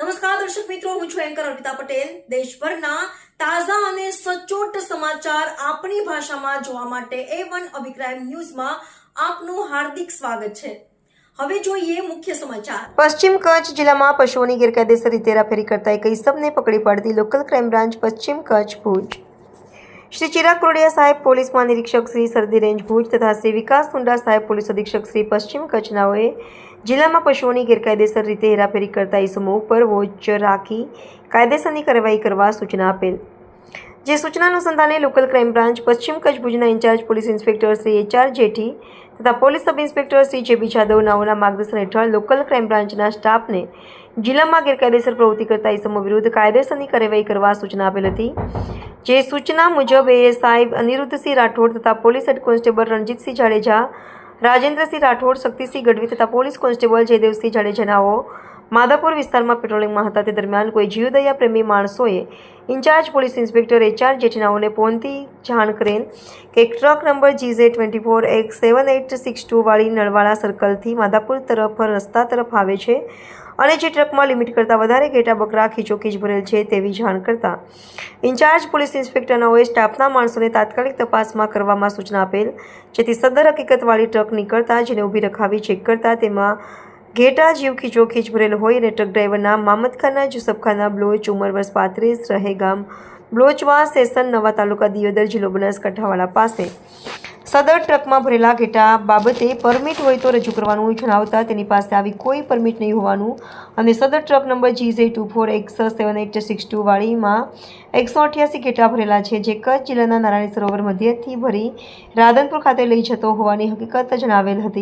નમસ્કાર, દર્શક મિત્રો, હું છું એન્કર અર્પિતા પટેલ. દેશભરના તાજા અને સચોટ સમાચાર આપણી ભાષામાં જોવા માટે એ વન અભિપ્રાય ન્યૂઝમાં આપનું હાર્દિક સ્વાગત છે. હવે જોઈએ મુખ્ય સમાચાર. પશ્ચિમ કચ્છ જિલ્લામાં પશુઓની ગેરકાયદેસર રીતે હેરાફેરી કરતા એક ઇસમને પકડી પાડતી લોકલ ક્રાઇમ બ્રાન્ચ પશ્ચિમ કચ્છ ભુજ. શ્રી ચિરાગ કોરડિયા સાહેબ પોલીસમાં નિરીક્ષક શ્રી સરદી રેન્જ ભુજ તથા શ્રી વિકાસ સુંડા સાહેબ, પોલીસ અધિક્ષક શ્રી પશ્ચિમ કચ્છનાઓએ જિલ્લામાં પશુઓની ગેરકાયદેસર રીતે હેરાફેરી કરતા ઇસમો ઉપર વોચ રાખી કાયદેસરની કાર્યવાહી કરવા સૂચના આપેલ. જે સૂચના અનુસંધાને લોકલ ક્રાઇમ બ્રાન્ચ, પશ્ચિમ કચ્છ ભુજના incharge police inspector Shri HR Jethi તથા police sub inspector Shri JB Jadav નાઓના માર્ગદર્શન હેઠળ લોકલ ક્રાઇમ બ્રાન્ચના સ્ટાફને જિલ્લામાં ગેરકાયદેસર પ્રવૃત્તિ કરતા ઇસમો વિરુદ્ધ કાયદેસરની કાર્યવાહી કરવા સૂચના આપેલ હતી. જે સૂચના મુજબ એએસઆઈ અનિરુદ્ધસિંહ રાઠોડ તથા police head constable Ranjitsinh Jadeja, Rajendrasinh Rathod, Shaktisinh Gadhvi તથા પોલીસ કોન્સ્ટેબલ જયદેવસિંહ જાડેજાનાઓ માધાપુર વિસ્તારમાં પેટ્રોલિંગમાં હતા. તે દરમિયાન કોઈ જીવદયા પ્રેમી માણસોએ ઇન્ચાર્જ પોલીસ ઇન્સ્પેક્ટર એચઆર જેઠીનાઓને ફોનથી જાણ કરેલ કે truck number GJ twenty four એક સેવન એટ સિક્સ ટુ વાળી નળવાળા સર્કલથી માધાપુર તરફ રસ્તા તરફ આવે છે અને જે ટ્રકમાં લિમિટ કરતાં વધારે ઘેટા બકરા ખીચોખીચ ભરેલ છે તેવી જાણ કરતા ઇન્ચાર્જ પોલીસ ઇન્સ્પેક્ટરનાઓએ સ્ટાફના માણસોને તાત્કાલિક તપાસમાં કરવામાં સૂચના આપેલ, જેથી સદર હકીકતવાળી ટ્રક નીકળતા, જેને ઊભી રખાવી ચેક કરતા તેમાં ઘેટા જીવ ખીચોખીચ ભરેલ હોય અને ટ્રક ડ્રાઈવરના મામદખાના જુસફખાના બ્લોચ, ઉંમર વર્ષ પાંત્રીસ, રહે ગામ બ્લોચવા સેશન નવા તાલુકા, દિયોદર, જિલ્લો બનાસકાંઠાવાળા પાસે. સદર ટ્રકમાં ભરેલા ઘેટા બાબતે પરમિટ હોય તો રજૂ કરવાનું જણાવતા તેની પાસે આવી કોઈ પરમિટ નહીં હોવાનું અને સદર truck number G J two four X seven eight six two વાળીમાં એકસો અઠ્યાસી ઘેટા ભરેલા છે જે કચ્છ જિલ્લાના નારાયણ સરોવર મધ્યથી ભરી રાધનપુર ખાતે લઈ જતો હોવાની હકીકત જણાવેલ હતી.